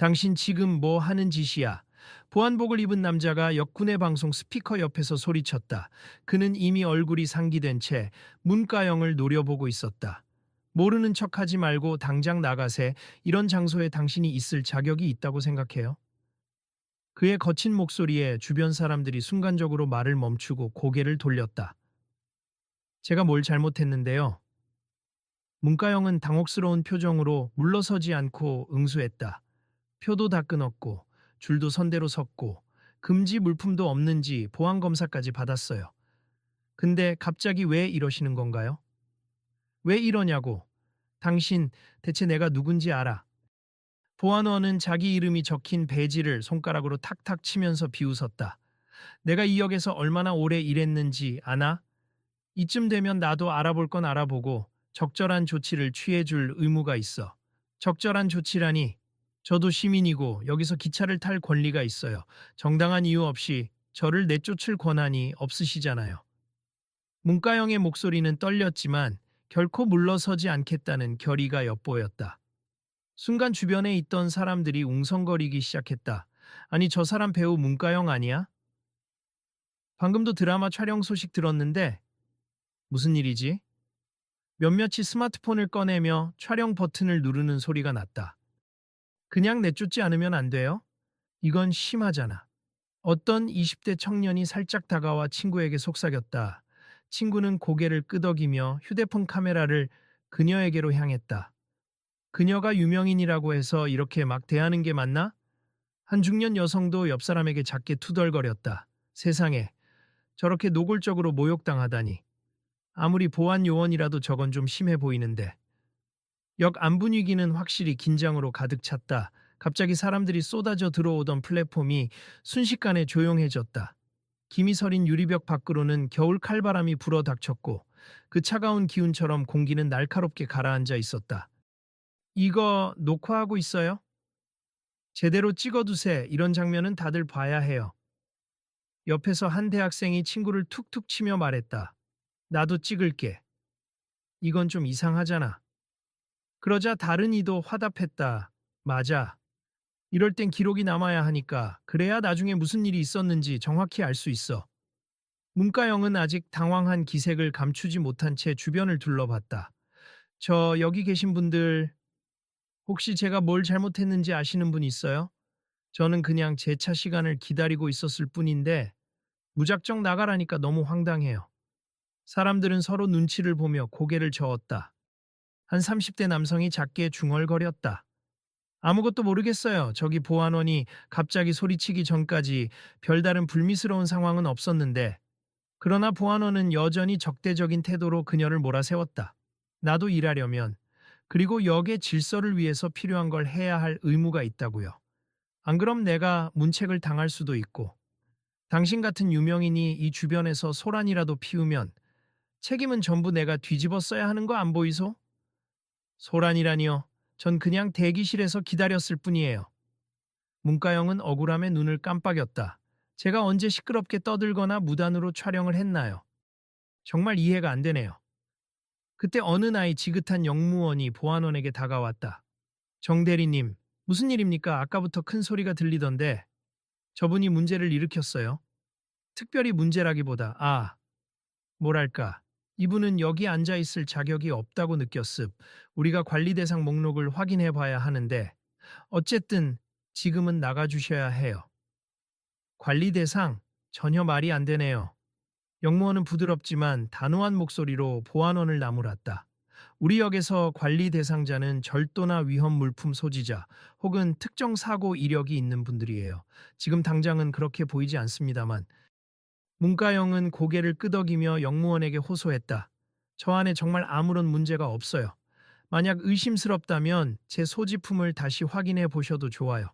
당신 지금 뭐 하는 짓이야? 보안복을 입은 남자가 역군의 방송 스피커 옆에서 소리쳤다. 그는 이미 얼굴이 상기된 채 문가영을 노려보고 있었다. 모르는 척하지 말고 당장 나가세. 이런 장소에 당신이 있을 자격이 있다고 생각해요? 그의 거친 목소리에 주변 사람들이 순간적으로 말을 멈추고 고개를 돌렸다. 제가 뭘 잘못했는데요. 문가영은 당혹스러운 표정으로 물러서지 않고 응수했다. 표도 다 끊었고 줄도 선대로 섰고 금지 물품도 없는지 보안 검사까지 받았어요. 근데 갑자기 왜 이러시는 건가요? 왜 이러냐고. 당신 대체 내가 누군지 알아. 보안원은 자기 이름이 적힌 배지를 손가락으로 탁탁 치면서 비웃었다. 내가 이 역에서 얼마나 오래 일했는지 아나? 이쯤 되면 나도 알아볼 건 알아보고 적절한 조치를 취해줄 의무가 있어. 적절한 조치라니. 저도 시민이고 여기서 기차를 탈 권리가 있어요. 정당한 이유 없이 저를 내쫓을 권한이 없으시잖아요. 문가영의 목소리는 떨렸지만 결코 물러서지 않겠다는 결의가 엿보였다. 순간 주변에 있던 사람들이 웅성거리기 시작했다. 아니 저 사람 배우 문가영 아니야? 방금도 드라마 촬영 소식 들었는데 무슨 일이지? 몇몇이 스마트폰을 꺼내며 촬영 버튼을 누르는 소리가 났다. 그냥 내쫓지 않으면 안 돼요? 이건 심하잖아. 어떤 20대 청년이 살짝 다가와 친구에게 속삭였다. 친구는 고개를 끄덕이며 휴대폰 카메라를 그녀에게로 향했다. 그녀가 유명인이라고 해서 이렇게 막 대하는 게 맞나? 한 중년 여성도 옆 사람에게 작게 투덜거렸다. 세상에, 저렇게 노골적으로 모욕당하다니. 아무리 보안 요원이라도 저건 좀 심해 보이는데. 역 안 분위기는 확실히 긴장으로 가득 찼다. 갑자기 사람들이 쏟아져 들어오던 플랫폼이 순식간에 조용해졌다. 김이 서린 유리벽 밖으로는 겨울 칼바람이 불어 닥쳤고 그 차가운 기운처럼 공기는 날카롭게 가라앉아 있었다. 이거 녹화하고 있어요? 제대로 찍어두세. 이런 장면은 다들 봐야 해요. 옆에서 한 대학생이 친구를 툭툭 치며 말했다. 나도 찍을게. 이건 좀 이상하잖아. 그러자 다른 이도 화답했다. 맞아. 이럴 땐 기록이 남아야 하니까 그래야 나중에 무슨 일이 있었는지 정확히 알 수 있어. 문가영은 아직 당황한 기색을 감추지 못한 채 주변을 둘러봤다. 저 여기 계신 분들 혹시 제가 뭘 잘못했는지 아시는 분 있어요? 저는 그냥 제 차 시간을 기다리고 있었을 뿐인데 무작정 나가라니까 너무 황당해요. 사람들은 서로 눈치를 보며 고개를 저었다. 한 30대 남성이 작게 중얼거렸다. 아무것도 모르겠어요. 저기 보안원이 갑자기 소리치기 전까지 별다른 불미스러운 상황은 없었는데 그러나 보안원은 여전히 적대적인 태도로 그녀를 몰아세웠다. 나도 일하려면 그리고 역의 질서를 위해서 필요한 걸 해야 할 의무가 있다고요. 안 그럼 내가 문책을 당할 수도 있고 당신 같은 유명인이 이 주변에서 소란이라도 피우면 책임은 전부 내가 뒤집어 써야 하는 거 안 보이소? 소란이라니요. 전 그냥 대기실에서 기다렸을 뿐이에요. 문가영은 억울함에 눈을 깜빡였다. 제가 언제 시끄럽게 떠들거나 무단으로 촬영을 했나요? 정말 이해가 안 되네요. 그때 어느 나이 지긋한 영무원이 보안원에게 다가왔다. 정 대리님, 무슨 일입니까? 아까부터 큰 소리가 들리던데 저분이 문제를 일으켰어요. 특별히 문제라기보다 아, 뭐랄까. 이분은 여기 앉아 있을 자격이 없다고 느꼈습. 우리가 관리 대상 목록을 확인해 봐야 하는데 어쨌든 지금은 나가 주셔야 해요. 관리 대상? 전혀 말이 안 되네요. 영무원은 부드럽지만 단호한 목소리로 보안원을 나무랐다. 우리 역에서 관리 대상자는 절도나 위험 물품 소지자 혹은 특정 사고 이력이 있는 분들이에요. 지금 당장은 그렇게 보이지 않습니다만 문가영은 고개를 끄덕이며 영무원에게 호소했다. 저 안에 정말 아무런 문제가 없어요. 만약 의심스럽다면 제 소지품을 다시 확인해 보셔도 좋아요.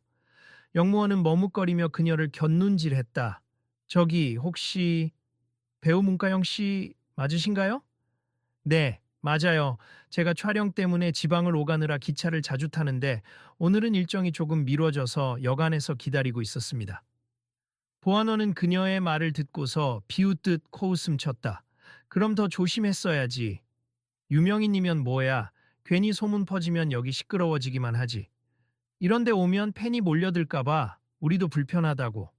영무원은 머뭇거리며 그녀를 곁눈질했다. 저기 혹시 배우 문가영 씨 맞으신가요? 네, 맞아요. 제가 촬영 때문에 지방을 오가느라 기차를 자주 타는데 오늘은 일정이 조금 미뤄져서 여간에서 기다리고 있었습니다. 보안원은 그녀의 말을 듣고서 비웃듯 코웃음 쳤다. 그럼 더 조심했어야지. 유명인이면 뭐야. 괜히 소문 퍼지면 여기 시끄러워지기만 하지. 이런데 오면 팬이 몰려들까봐 우리도 불편하다고.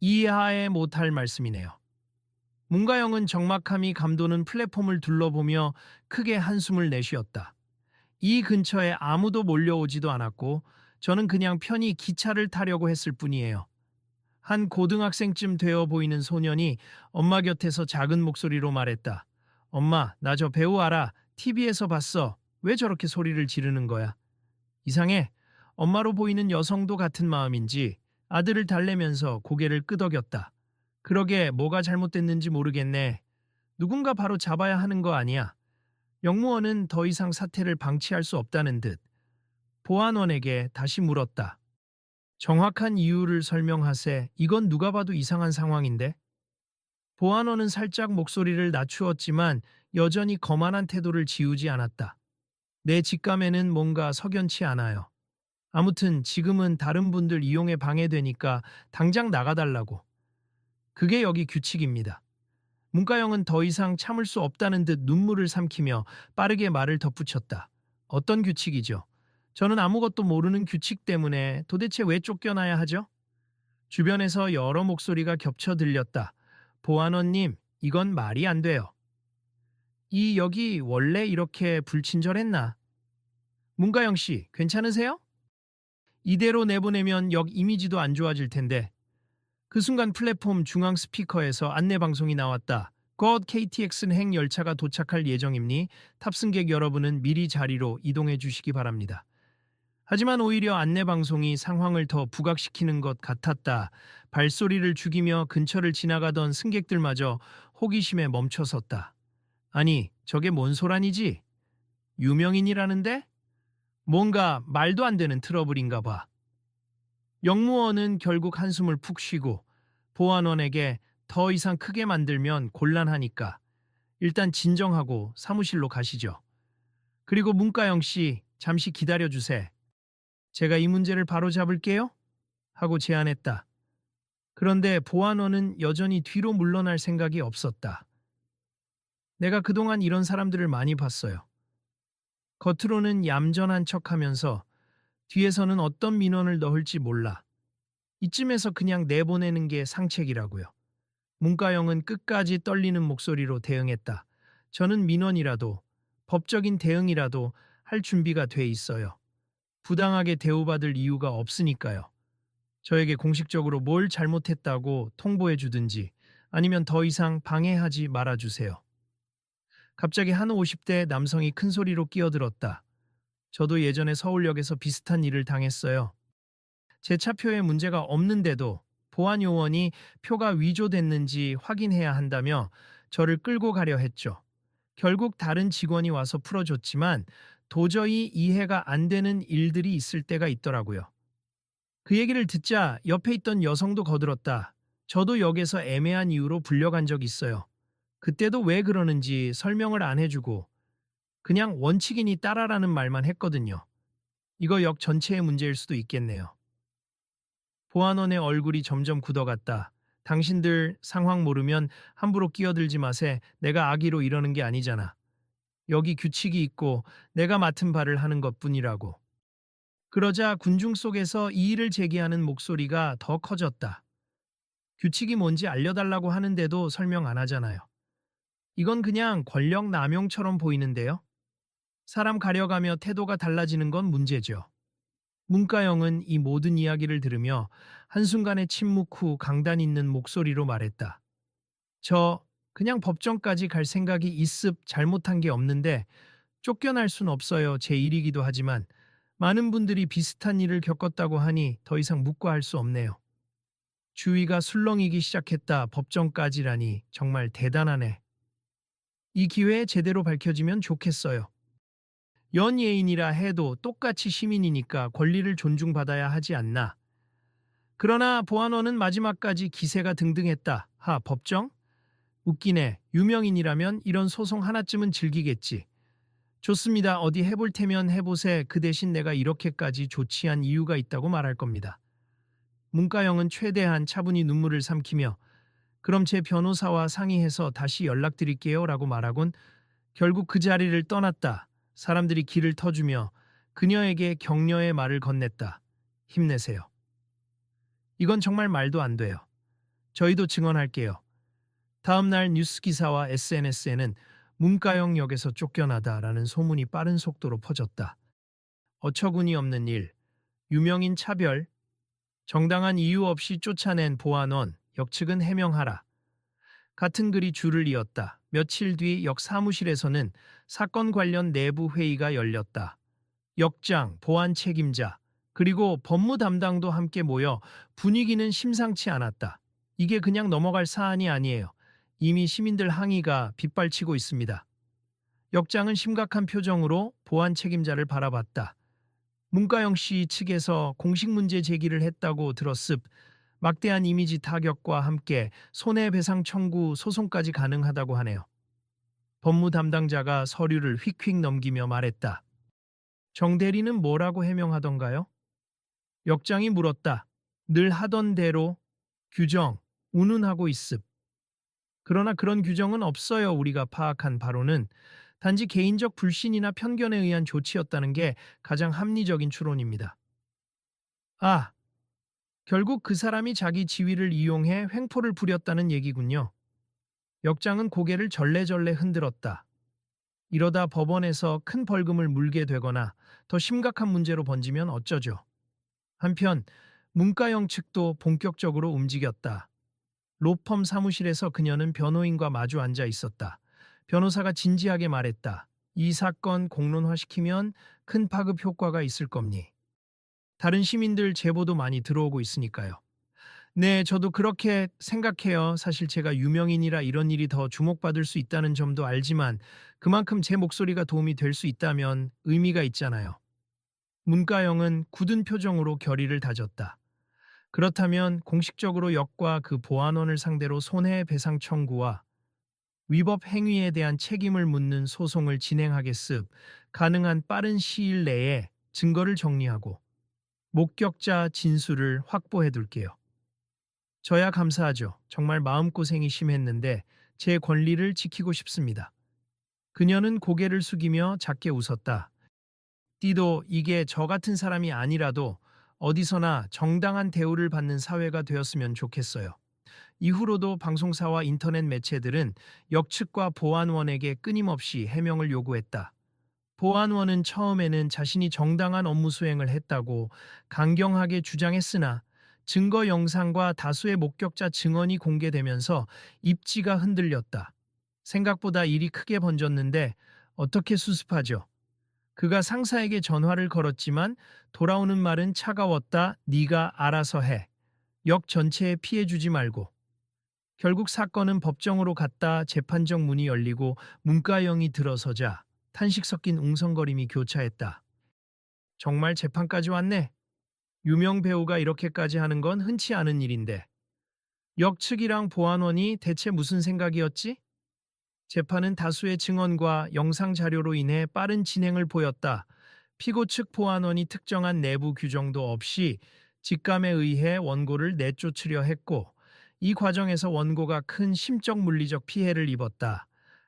이해하에 못할 말씀이네요. 문가영은 적막함이 감도는 플랫폼을 둘러보며 크게 한숨을 내쉬었다. 이 근처에 아무도 몰려오지도 않았고 저는 그냥 편히 기차를 타려고 했을 뿐이에요. 한 고등학생쯤 되어 보이는 소년이 엄마 곁에서 작은 목소리로 말했다. 엄마, 나 저 배우 알아. TV에서 봤어. 왜 저렇게 소리를 지르는 거야? 이상해. 엄마로 보이는 여성도 같은 마음인지 아들을 달래면서 고개를 끄덕였다. 그러게 뭐가 잘못됐는지 모르겠네. 누군가 바로 잡아야 하는 거 아니야. 영무원은 더 이상 사태를 방치할 수 없다는 듯 보안원에게 다시 물었다. 정확한 이유를 설명하세. 이건 누가 봐도 이상한 상황인데? 보안원은 살짝 목소리를 낮추었지만 여전히 거만한 태도를 지우지 않았다. 내 직감에는 뭔가 석연치 않아요. 아무튼 지금은 다른 분들 이용에 방해되니까 당장 나가달라고. 그게 여기 규칙입니다. 문가영은 더 이상 참을 수 없다는 듯 눈물을 삼키며 빠르게 말을 덧붙였다. 어떤 규칙이죠? 저는 아무것도 모르는 규칙 때문에 도대체 왜 쫓겨나야 하죠? 주변에서 여러 목소리가 겹쳐 들렸다. 보안원님, 이건 말이 안 돼요. 이 역이 원래 이렇게 불친절했나? 문가영 씨, 괜찮으세요? 이대로 내보내면 역 이미지도 안 좋아질 텐데. 그 순간 플랫폼 중앙 스피커에서 안내 방송이 나왔다. 곧 KTX 행 열차가 도착할 예정이니 탑승객 여러분은 미리 자리로 이동해 주시기 바랍니다. 하지만 오히려 안내 방송이 상황을 더 부각시키는 것 같았다. 발소리를 죽이며 근처를 지나가던 승객들마저 호기심에 멈춰섰다. 아니, 저게 뭔 소란이지? 유명인이라는데? 뭔가 말도 안 되는 트러블인가 봐. 영무원은 결국 한숨을 푹 쉬고 보안원에게 더 이상 크게 만들면 곤란하니까 일단 진정하고 사무실로 가시죠. 그리고 문가영 씨 잠시 기다려 주세. 제가 이 문제를 바로 잡을게요. 하고 제안했다. 그런데 보안원은 여전히 뒤로 물러날 생각이 없었다. 내가 그동안 이런 사람들을 많이 봤어요. 겉으로는 얌전한 척 하면서 뒤에서는 어떤 민원을 넣을지 몰라. 이쯤에서 그냥 내보내는 게 상책이라고요. 문가영은 끝까지 떨리는 목소리로 대응했다. 저는 민원이라도 법적인 대응이라도 할 준비가 돼 있어요. 부당하게 대우받을 이유가 없으니까요. 저에게 공식적으로 뭘 잘못했다고 통보해 주든지 아니면 더 이상 방해하지 말아 주세요. 갑자기 한 50대 남성이 큰 소리로 끼어들었다. 저도 예전에 서울역에서 비슷한 일을 당했어요. 제 차표에 문제가 없는데도 보안 요원이 표가 위조됐는지 확인해야 한다며 저를 끌고 가려 했죠. 결국 다른 직원이 와서 풀어줬지만 도저히 이해가 안 되는 일들이 있을 때가 있더라고요. 그 얘기를 듣자 옆에 있던 여성도 거들었다. 저도 역에서 애매한 이유로 불려간 적 있어요. 그때도 왜 그러는지 설명을 안 해주고 그냥 원칙이니 따라라는 말만 했거든요. 이거 역 전체의 문제일 수도 있겠네요. 보안원의 얼굴이 점점 굳어갔다. 당신들 상황 모르면 함부로 끼어들지 마세. 내가 아기로 이러는 게 아니잖아. 여기 규칙이 있고 내가 맡은 바를 하는 것 뿐이라고. 그러자 군중 속에서 이의를 제기하는 목소리가 더 커졌다. 규칙이 뭔지 알려달라고 하는데도 설명 안 하잖아요. 이건 그냥 권력 남용처럼 보이는데요. 사람 가려가며 태도가 달라지는 건 문제죠. 문가영은 이 모든 이야기를 들으며 한순간의 침묵 후 강단 있는 목소리로 말했다. 저 그냥 법정까지 갈 생각이 있습 잘못한 게 없는데 쫓겨날 순 없어요. 제 일이기도 하지만 많은 분들이 비슷한 일을 겪었다고 하니 더 이상 묵과할 수 없네요. 주위가 술렁이기 시작했다. 법정까지라니 정말 대단하네. 이 기회에 제대로 밝혀지면 좋겠어요. 연예인이라 해도 똑같이 시민이니까 권리를 존중받아야 하지 않나. 그러나 보안원은 마지막까지 기세가 등등했다. 하, 법정? 웃기네. 유명인이라면 이런 소송 하나쯤은 즐기겠지. 좋습니다. 어디 해볼 테면 해보세. 그 대신 내가 이렇게까지 조치한 이유가 있다고 말할 겁니다. 문가영은 최대한 차분히 눈물을 삼키며 그럼 제 변호사와 상의해서 다시 연락드릴게요 라고 말하곤 결국 그 자리를 떠났다. 사람들이 길을 터주며 그녀에게 격려의 말을 건넸다. 힘내세요. 이건 정말 말도 안 돼요. 저희도 증언할게요. 다음 날 뉴스 기사와 SNS에는 문가영 역에서 쫓겨나다라는 소문이 빠른 속도로 퍼졌다. 어처구니 없는 일, 유명인 차별, 정당한 이유 없이 쫓아낸 보안원, 역측은 해명하라. 같은 글이 줄을 이었다. 며칠 뒤 역 사무실에서는 사건 관련 내부 회의가 열렸다. 역장, 보안 책임자, 그리고 법무 담당도 함께 모여 분위기는 심상치 않았다. 이게 그냥 넘어갈 사안이 아니에요. 이미 시민들 항의가 빗발치고 있습니다. 역장은 심각한 표정으로 보안 책임자를 바라봤다. 문가영 씨 측에서 공식 문제 제기를 했다고 들었습. 막대한 이미지 타격과 함께 손해배상 청구 소송까지 가능하다고 하네요. 법무 담당자가 서류를 휙휙 넘기며 말했다. 정 대리는 뭐라고 해명하던가요? 역장이 물었다. 늘 하던 대로 규정, 운운하고 있습. 그러나 그런 규정은 없어요. 우리가 파악한 바로는 단지 개인적 불신이나 편견에 의한 조치였다는 게 가장 합리적인 추론입니다. 아, 결국 그 사람이 자기 지위를 이용해 횡포를 부렸다는 얘기군요. 역장은 고개를 절레절레 흔들었다. 이러다 법원에서 큰 벌금을 물게 되거나 더 심각한 문제로 번지면 어쩌죠. 한편 문가영 측도 본격적으로 움직였다. 로펌 사무실에서 그녀는 변호인과 마주 앉아 있었다. 변호사가 진지하게 말했다. 이 사건 공론화시키면 큰 파급 효과가 있을 겁니. 다른 시민들 제보도 많이 들어오고 있으니까요. 네, 저도 그렇게 생각해요. 사실 제가 유명인이라 이런 일이 더 주목받을 수 있다는 점도 알지만 그만큼 제 목소리가 도움이 될 수 있다면 의미가 있잖아요. 문가영은 굳은 표정으로 결의를 다졌다. 그렇다면 공식적으로 역과 그 보안원을 상대로 손해배상 청구와 위법 행위에 대한 책임을 묻는 소송을 진행하겠습 가능한 빠른 시일 내에 증거를 정리하고 목격자 진술을 확보해 둘게요. 저야 감사하죠. 정말 마음고생이 심했는데 제 권리를 지키고 싶습니다. 그녀는 고개를 숙이며 작게 웃었다. 띠도 이게 저 같은 사람이 아니라도 어디서나 정당한 대우를 받는 사회가 되었으면 좋겠어요. 이후로도 방송사와 인터넷 매체들은 역측과 보안원에게 끊임없이 해명을 요구했다. 보안원은 처음에는 자신이 정당한 업무 수행을 했다고 강경하게 주장했으나 증거 영상과 다수의 목격자 증언이 공개되면서 입지가 흔들렸다. 생각보다 일이 크게 번졌는데 어떻게 수습하죠? 그가 상사에게 전화를 걸었지만 돌아오는 말은 차가웠다. 네가 알아서 해. 역 전체에 피해 주지 말고. 결국 사건은 법정으로 갔다 재판정 문이 열리고 문가영이 들어서자 탄식 섞인 웅성거림이 교차했다. 정말 재판까지 왔네. 유명 배우가 이렇게까지 하는 건 흔치 않은 일인데. 역 측이랑 보안원이 대체 무슨 생각이었지? 재판은 다수의 증언과 영상 자료로 인해 빠른 진행을 보였다. 피고 측 보안원이 특정한 내부 규정도 없이 직감에 의해 원고를 내쫓으려 했고 이 과정에서 원고가 큰 심적 물리적 피해를 입었다.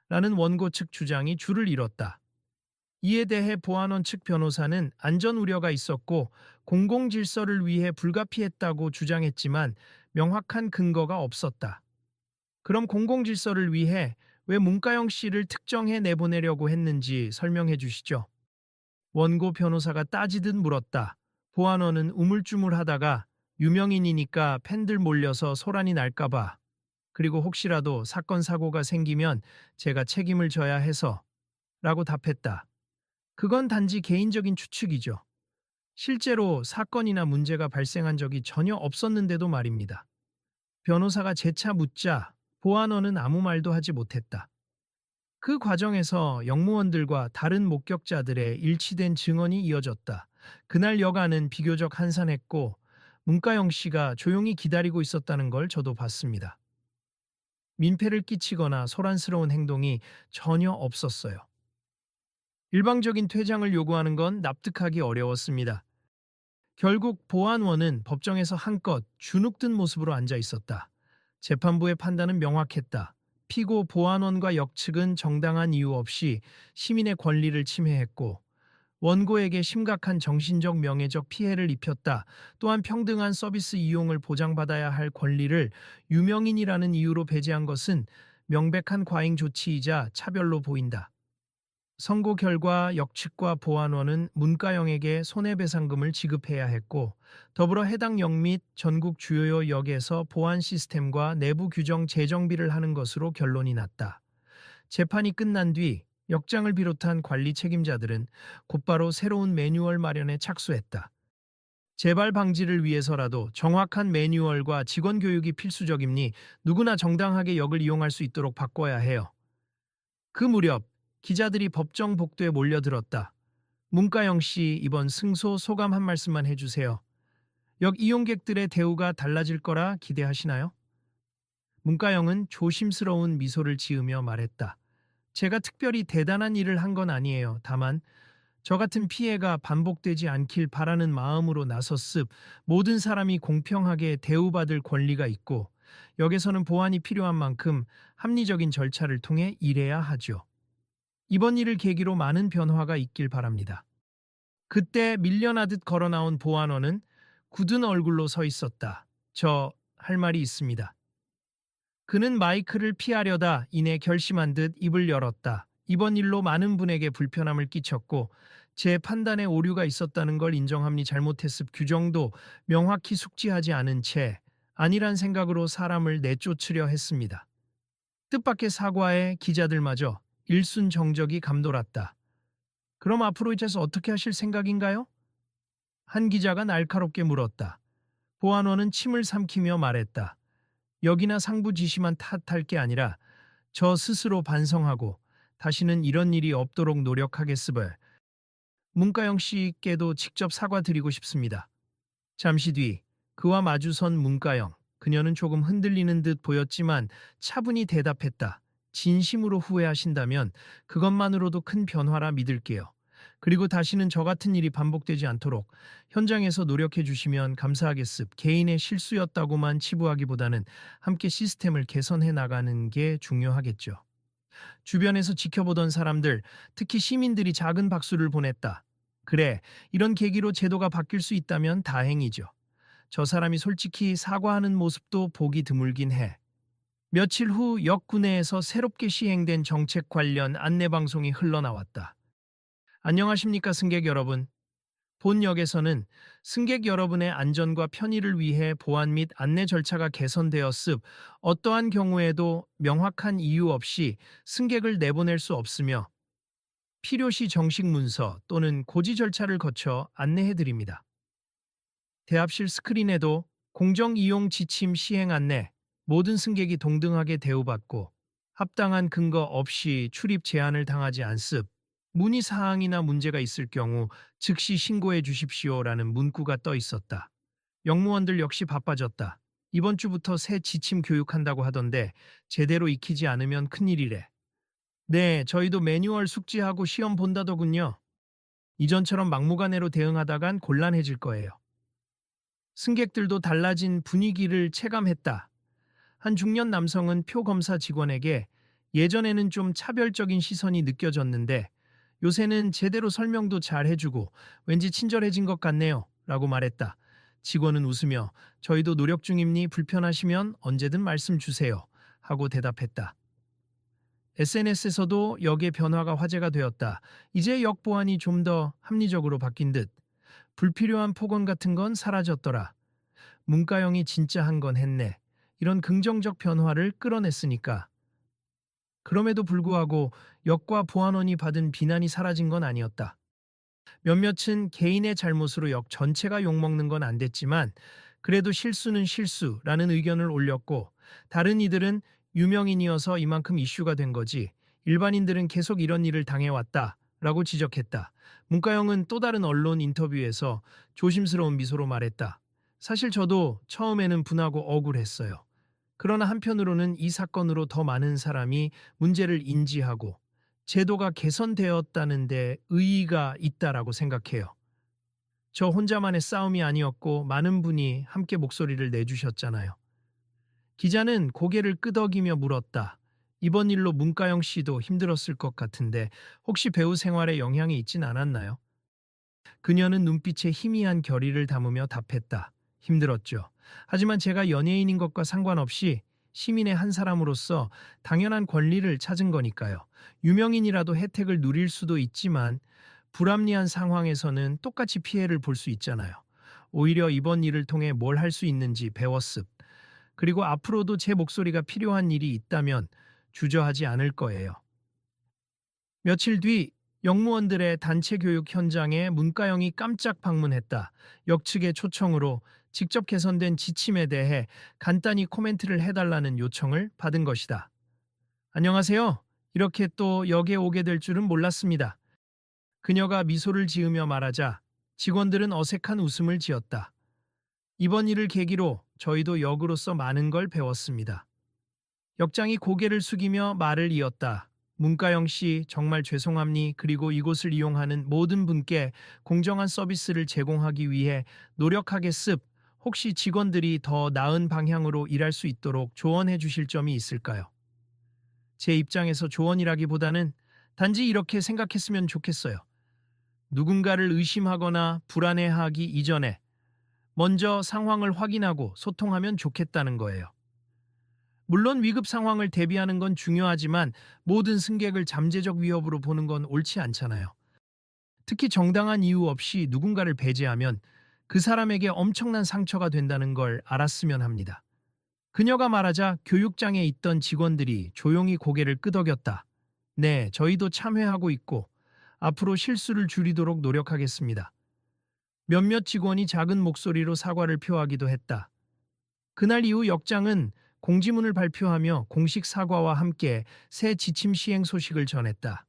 라는 원고 측 주장이 줄을 이뤘다. 이에 대해 보안원 측 변호사는 안전 우려가 있었고 공공 질서를 위해 불가피했다고 주장했지만 명확한 근거가 없었다. 그럼 공공 질서를 위해 왜 문가영 씨를 특정해 내보내려고 했는지 설명해 주시죠. 원고 변호사가 따지듯 물었다. 보안원은 우물쭈물하다가 유명인이니까 팬들 몰려서 소란이 날까봐 그리고 혹시라도 사건 사고가 생기면 제가 책임을 져야 해서 라고 답했다. 그건 단지 개인적인 추측이죠. 실제로 사건이나 문제가 발생한 적이 전혀 없었는데도 말입니다. 변호사가 재차 묻자 보안원은 아무 말도 하지 못했다. 그 과정에서 영무원들과 다른 목격자들의 일치된 증언이 이어졌다. 그날 여가는 비교적 한산했고 문가영 씨가 조용히 기다리고 있었다는 걸 저도 봤습니다. 민폐를 끼치거나 소란스러운 행동이 전혀 없었어요. 일방적인 퇴장을 요구하는 건 납득하기 어려웠습니다. 결국 보안원은 법정에서 한껏 주눅든 모습으로 앉아 있었다. 재판부의 판단은 명확했다. 피고 보안원과 역측은 정당한 이유 없이 시민의 권리를 침해했고 원고에게 심각한 정신적 명예적 피해를 입혔다. 또한 평등한 서비스 이용을 보장받아야 할 권리를 유명인이라는 이유로 배제한 것은 명백한 과잉 조치이자 차별로 보인다. 선고 결과 역측과 보안원은 문가영에게 손해배상금을 지급해야 했고 더불어 해당 역 및 전국 주요 역에서 보안 시스템과 내부 규정 재정비를 하는 것으로 결론이 났다. 재판이 끝난 뒤 역장을 비롯한 관리 책임자들은 곧바로 새로운 매뉴얼 마련에 착수했다. 재발 방지를 위해서라도 정확한 매뉴얼과 직원 교육이 필수적이니 누구나 정당하게 역을 이용할 수 있도록 바꿔야 해요. 그 무렵 기자들이 법정 복도에 몰려들었다. 문가영 씨 이번 승소 소감 한 말씀만 해주세요. 역 이용객들의 대우가 달라질 거라 기대하시나요? 문가영은 조심스러운 미소를 지으며 말했다. 제가 특별히 대단한 일을 한 건 아니에요. 다만 저 같은 피해가 반복되지 않길 바라는 마음으로 나섰습 모든 사람이 공평하게 대우받을 권리가 있고 역에서는 보안이 필요한 만큼 합리적인 절차를 통해 일해야 하죠. 이번 일을 계기로 많은 변화가 있길 바랍니다. 그때 밀려나듯 걸어 나온 보안원은 굳은 얼굴로 서 있었다. 저 할 말이 있습니다. 그는 마이크를 피하려다 이내 결심한 듯 입을 열었다. 이번 일로 많은 분에게 불편함을 끼쳤고 제 판단에 오류가 있었다는 걸 인정함니 잘못했습 규정도 명확히 숙지하지 않은 채 아니란 생각으로 사람을 내쫓으려 했습니다. 뜻밖의 사과에 기자들마저 일순 정적이 감돌았다. 그럼 앞으로 이제서 어떻게 하실 생각인가요? 한 기자가 날카롭게 물었다. 보안원은 침을 삼키며 말했다. 여기나 상부 지시만 탓할 게 아니라 저 스스로 반성하고 다시는 이런 일이 없도록 노력하겠으벌. 문가영 씨께도 직접 사과드리고 싶습니다. 잠시 뒤 그와 마주선 문가영. 그녀는 조금 흔들리는 듯 보였지만 차분히 대답했다. 진심으로 후회하신다면 그것만으로도 큰 변화라 믿을게요. 그리고 다시는 저 같은 일이 반복되지 않도록 현장에서 노력해 주시면 감사하겠습. 개인의 실수였다고만 치부하기보다는 함께 시스템을 개선해 나가는 게 중요하겠죠. 주변에서 지켜보던 사람들, 특히 시민들이 작은 박수를 보냈다. 그래, 이런 계기로 제도가 바뀔 수 있다면 다행이죠. 저 사람이 솔직히 사과하는 모습도 보기 드물긴 해. 며칠 후 역구내에서 새롭게 시행된 정책 관련 안내방송이 흘러나왔다. 안녕하십니까 승객 여러분. 본 역에서는 승객 여러분의 안전과 편의를 위해 보안 및 안내 절차가 개선되었습 어떠한 경우에도 명확한 이유 없이 승객을 내보낼 수 없으며 필요시 정식 문서 또는 고지 절차를 거쳐 안내해 드립니다. 대합실 스크린에도 공정 이용 지침 시행 안내 모든 승객이 동등하게 대우받고 합당한 근거 없이 출입 제한을 당하지 않습 문의 사항이나 문제가 있을 경우 즉시 신고해 주십시오라는 문구가 떠 있었다. 영무원들 역시 바빠졌다. 이번 주부터 새 지침 교육한다고 하던데 제대로 익히지 않으면 큰일이래. 네, 저희도 매뉴얼 숙지하고 시험 본다더군요. 이전처럼 막무가내로 대응하다간 곤란해질 거예요. 승객들도 달라진 분위기를 체감했다. 한 중년 남성은 표검사 직원에게 예전에는 좀 차별적인 시선이 느껴졌는데 요새는 제대로 설명도 잘 해주고 왠지 친절해진 것 같네요. 라고 말했다. 직원은 웃으며 저희도 노력 중입니 불편하시면 언제든 말씀 주세요. 하고 대답했다. SNS에서도 역의 변화가 화제가 되었다. 이제 역 보안이 좀 더 합리적으로 바뀐 듯. 불필요한 폭언 같은 건 사라졌더라. 문가영이 진짜 한 건 했네. 이런 긍정적 변화를 끌어냈으니까. 그럼에도 불구하고 역과 보안원이 받은 비난이 사라진 건 아니었다. 몇몇은 개인의 잘못으로 역 전체가 욕먹는 건 안 됐지만 그래도 실수는 실수라는 의견을 올렸고 다른 이들은 유명인이어서 이만큼 이슈가 된 거지 일반인들은 계속 이런 일을 당해왔다 라고 지적했다. 문가영은 또 다른 언론 인터뷰에서 조심스러운 미소로 말했다. 사실 저도 처음에는 분하고 억울했어요. 그러나 한편으로는 이 사건으로 더 많은 사람이 문제를 인지하고 제도가 개선되었다는데 의의가 있다라고 생각해요. 저 혼자만의 싸움이 아니었고 많은 분이 함께 목소리를 내주셨잖아요. 기자는 고개를 끄덕이며 물었다. 이번 일로 문가영 씨도 힘들었을 것 같은데 혹시 배우 생활에 영향이 있진 않았나요? 그녀는 눈빛에 희미한 결의를 담으며 답했다. 힘들었죠. 하지만 제가 연예인인 것과 상관없이 시민의 한 사람으로서 당연한 권리를 찾은 거니까요. 유명인이라도 혜택을 누릴 수도 있지만 불합리한 상황에서는 똑같이 피해를 볼 수 있잖아요. 오히려 이번 일을 통해 뭘 할 수 있는지 배웠습. 그리고 앞으로도 제 목소리가 필요한 일이 있다면 주저하지 않을 거예요. 며칠 뒤 영무원들의 단체 교육 현장에 문가영이 깜짝 방문했다. 역측의 초청으로 직접 개선된 지침에 대해 간단히 코멘트를 해달라는 요청을 받은 것이다. 안녕하세요. 이렇게 또 역에 오게 될 줄은 몰랐습니다. 그녀가 미소를 지으며 말하자 직원들은 어색한 웃음을 지었다. 이번 일을 계기로 저희도 역으로서 많은 걸 배웠습니다. 역장이 고개를 숙이며 말을 이었다. 문가영 씨 정말 죄송합니 그리고 이곳을 이용하는 모든 분께 공정한 서비스를 제공하기 위해 노력하겠습. 혹시 직원들이 더 나은 방향으로 일할 수 있도록 조언해 주실 점이 있을까요? 제 입장에서 조언이라기보다는 단지 이렇게 생각했으면 좋겠어요. 누군가를 의심하거나 불안해하기 이전에 먼저 상황을 확인하고 소통하면 좋겠다는 거예요. 물론 위급 상황을 대비하는 건 중요하지만 모든 승객을 잠재적 위협으로 보는 건 옳지 않잖아요. 특히 정당한 이유 없이 누군가를 배제하면 그 사람에게 엄청난 상처가 된다는 걸 알았으면 합니다. 그녀가 말하자 교육장에 있던 직원들이 조용히 고개를 끄덕였다. 네, 저희도 참회하고 있고 앞으로 실수를 줄이도록 노력하겠습니다. 몇몇 직원이 작은 목소리로 사과를 표하기도 했다. 그날 이후 역장은 공지문을 발표하며 공식 사과와 함께 새 지침 시행 소식을 전했다.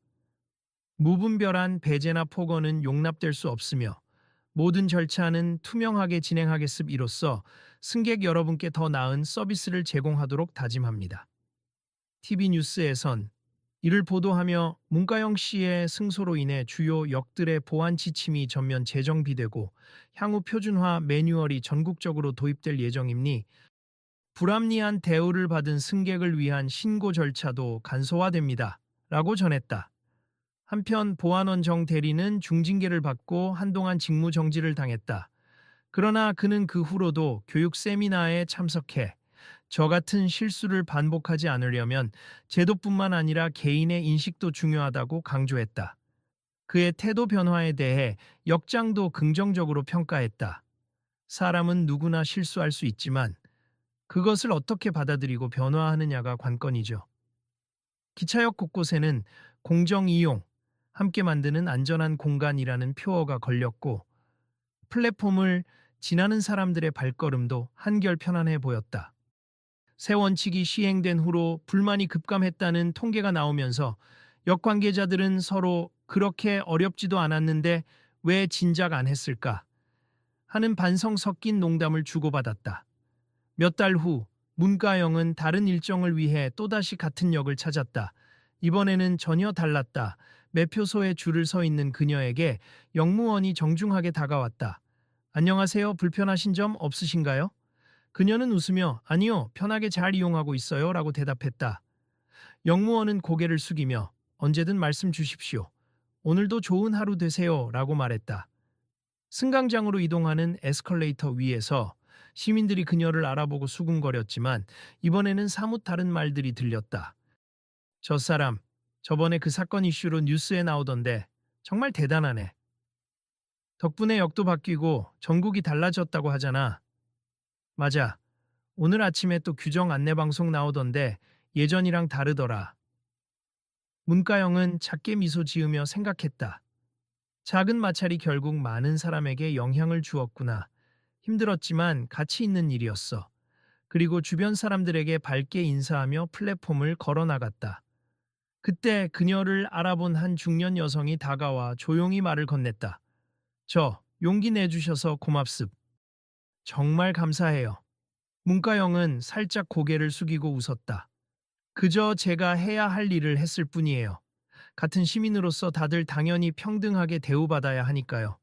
무분별한 배제나 폭언은 용납될 수 없으며 모든 절차는 투명하게 진행하겠습 이로써 승객 여러분께 더 나은 서비스를 제공하도록 다짐합니다. TV 뉴스에선 이를 보도하며 문가영 씨의 승소로 인해 주요 역들의 보안 지침이 전면 재정비되고 향후 표준화 매뉴얼이 전국적으로 도입될 예정이니 불합리한 대우를 받은 승객을 위한 신고 절차도 간소화됩니다. 라고 전했다. 한편 보안원 정 대리는 중징계를 받고 한동안 직무 정지를 당했다. 그러나 그는 그 후로도 교육 세미나에 참석해 저 같은 실수를 반복하지 않으려면 제도뿐만 아니라 개인의 인식도 중요하다고 강조했다. 그의 태도 변화에 대해 역장도 긍정적으로 평가했다. 사람은 누구나 실수할 수 있지만 그것을 어떻게 받아들이고 변화하느냐가 관건이죠. 기차역 곳곳에는 공정 이용, 함께 만드는 안전한 공간이라는 표어가 걸렸고 플랫폼을 지나는 사람들의 발걸음도 한결 편안해 보였다. 새 원칙이 시행된 후로 불만이 급감했다는 통계가 나오면서 역 관계자들은 서로 그렇게 어렵지도 않았는데 왜 진작 안 했을까 하는 반성 섞인 농담을 주고받았다. 몇 달 후 문가영은 다른 일정을 위해 또다시 같은 역을 찾았다. 이번에는 전혀 달랐다. 매표소에 줄을 서 있는 그녀에게 역무원이 정중하게 다가왔다. 안녕하세요. 불편하신 점 없으신가요? 그녀는 웃으며 아니요, 편하게 잘 이용하고 있어요. 라고 대답했다. 영무원은 고개를 숙이며 언제든 말씀 주십시오. 오늘도 좋은 하루 되세요. 라고 말했다. 승강장으로 이동하는 에스컬레이터 위에서 시민들이 그녀를 알아보고 수군거렸지만 이번에는 사뭇 다른 말들이 들렸다. 저 사람, 저번에 그 사건 이슈로 뉴스에 나오던데 정말 대단하네. 덕분에 역도 바뀌고 전국이 달라졌다고 하잖아. 맞아. 오늘 아침에 또 규정 안내 방송 나오던데 예전이랑 다르더라. 문가영은 작게 미소 지으며 생각했다. 작은 마찰이 결국 많은 사람에게 영향을 주었구나. 힘들었지만 가치 있는 일이었어. 그리고 주변 사람들에게 밝게 인사하며 플랫폼을 걸어 나갔다. 그때 그녀를 알아본 한 중년 여성이 다가와 조용히 말을 건넸다. 저 용기 내주셔서 고맙습. 정말 감사해요. 문가영은 살짝 고개를 숙이고 웃었다. 그저 제가 해야 할 일을 했을 뿐이에요. 같은 시민으로서 다들 당연히 평등하게 대우받아야 하니까요.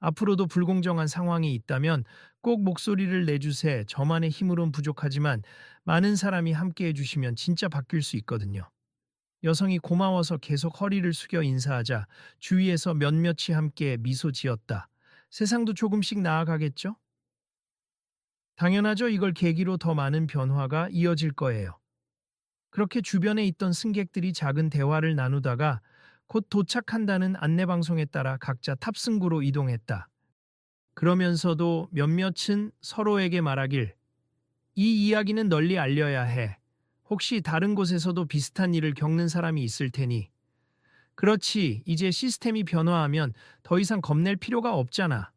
앞으로도 불공정한 상황이 있다면 꼭 목소리를 내주세. 저만의 힘으론 부족하지만 많은 사람이 함께 해주시면 진짜 바뀔 수 있거든요. 여성이 고마워서 계속 허리를 숙여 인사하자 주위에서 몇몇이 함께 미소 지었다. 세상도 조금씩 나아가겠죠? 당연하죠. 이걸 계기로 더 많은 변화가 이어질 거예요. 그렇게 주변에 있던 승객들이 작은 대화를 나누다가 곧 도착한다는 안내방송에 따라 각자 탑승구로 이동했다. 그러면서도 몇몇은 서로에게 말하길 이 이야기는 널리 알려야 해. 혹시 다른 곳에서도 비슷한 일을 겪는 사람이 있을 테니. 그렇지, 이제 시스템이 변화하면 더 이상 겁낼 필요가 없잖아.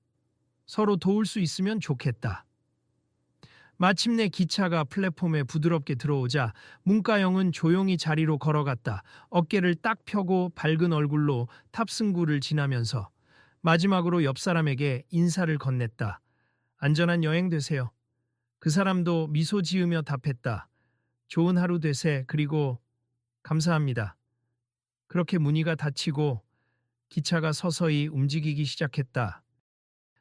서로 도울 수 있으면 좋겠다. 마침내 기차가 플랫폼에 부드럽게 들어오자 문가영은 조용히 자리로 걸어갔다. 어깨를 딱 펴고 밝은 얼굴로 탑승구를 지나면서 마지막으로 옆 사람에게 인사를 건넸다. 안전한 여행 되세요. 그 사람도 미소 지으며 답했다. 좋은 하루 되세. 그리고 감사합니다. 그렇게 문의가 닫히고 기차가 서서히 움직이기 시작했다.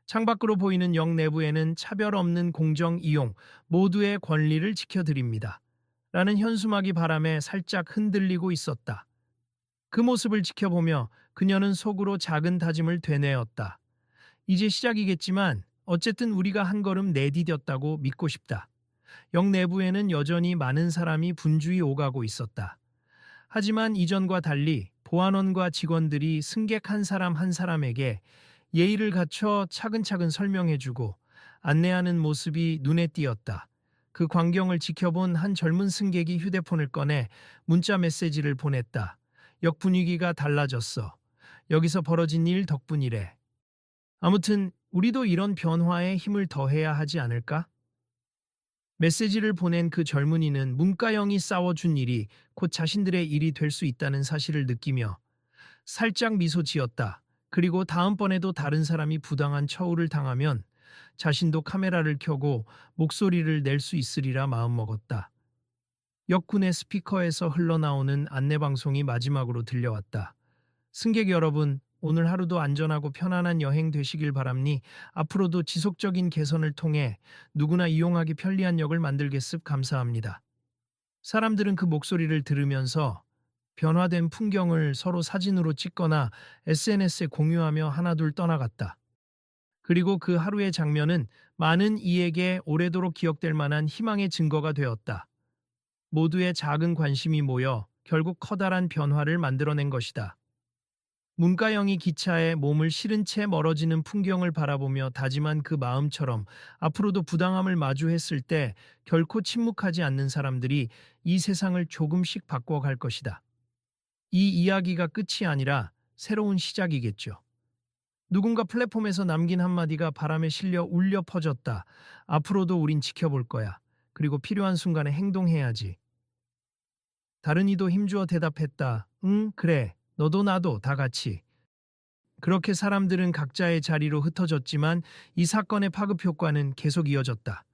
창밖으로 보이는 역 내부에는 차별 없는 공정 이용, 모두의 권리를 지켜드립니다. 라는 현수막이 바람에 살짝 흔들리고 있었다. 그 모습을 지켜보며 그녀는 속으로 작은 다짐을 되뇌었다. 이제 시작이겠지만 어쨌든 우리가 한 걸음 내디뎠다고 믿고 싶다. 역 내부에는 여전히 많은 사람이 분주히 오가고 있었다. 하지만 이전과 달리 보안원과 직원들이 승객 한 사람 한 사람에게 예의를 갖춰 차근차근 설명해주고 안내하는 모습이 눈에 띄었다. 그 광경을 지켜본 한 젊은 승객이 휴대폰을 꺼내 문자 메시지를 보냈다. 역 분위기가 달라졌어. 여기서 벌어진 일 덕분이래. 아무튼 우리도 이런 변화에 힘을 더해야 하지 않을까? 메시지를 보낸 그 젊은이는 문가영이 싸워준 일이 곧 자신들의 일이 될 수 있다는 사실을 느끼며 살짝 미소 지었다. 그리고 다음번에도 다른 사람이 부당한 처우를 당하면 자신도 카메라를 켜고 목소리를 낼 수 있으리라 마음먹었다. 역군의 스피커에서 흘러나오는 안내방송이 마지막으로 들려왔다. 승객 여러분, 오늘 하루도 안전하고 편안한 여행 되시길 바랍니 앞으로도 지속적인 개선을 통해 누구나 이용하기 편리한 역을 만들겠습 감사합니다. 사람들은 그 목소리를 들으면서 변화된 풍경을 서로 사진으로 찍거나 SNS에 공유하며 하나둘 떠나갔다. 그리고 그 하루의 장면은 많은 이에게 오래도록 기억될 만한 희망의 증거가 되었다. 모두의 작은 관심이 모여 결국 커다란 변화를 만들어낸 것이다. 문가영이 기차에 몸을 실은 채 멀어지는 풍경을 바라보며 다짐한 그 마음처럼 앞으로도 부당함을 마주했을 때 결코 침묵하지 않는 사람들이 이 세상을 조금씩 바꿔갈 것이다. 이 이야기가 끝이 아니라 새로운 시작이겠죠. 누군가 플랫폼에서 남긴 한마디가 바람에 실려 울려 퍼졌다. 앞으로도 우린 지켜볼 거야. 그리고 필요한 순간에 행동해야지. 다른 이도 힘주어 대답했다. 응, 그래. 너도 나도 다 같이. 그렇게 사람들은 각자의 자리로 흩어졌지만 이 사건의 파급 효과는 계속 이어졌다.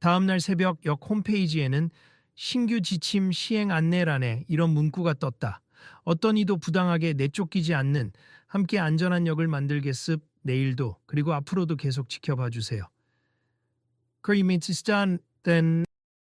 다음 날 새벽 역 홈페이지에는 신규 지침 시행 안내란에 이런 문구가 떴다. 어떤 이도 부당하게 내쫓기지 않는 함께 안전한 역을 만들겠습 내일도 그리고 앞으로도 계속 지켜봐 주세요. 그리면 it's done then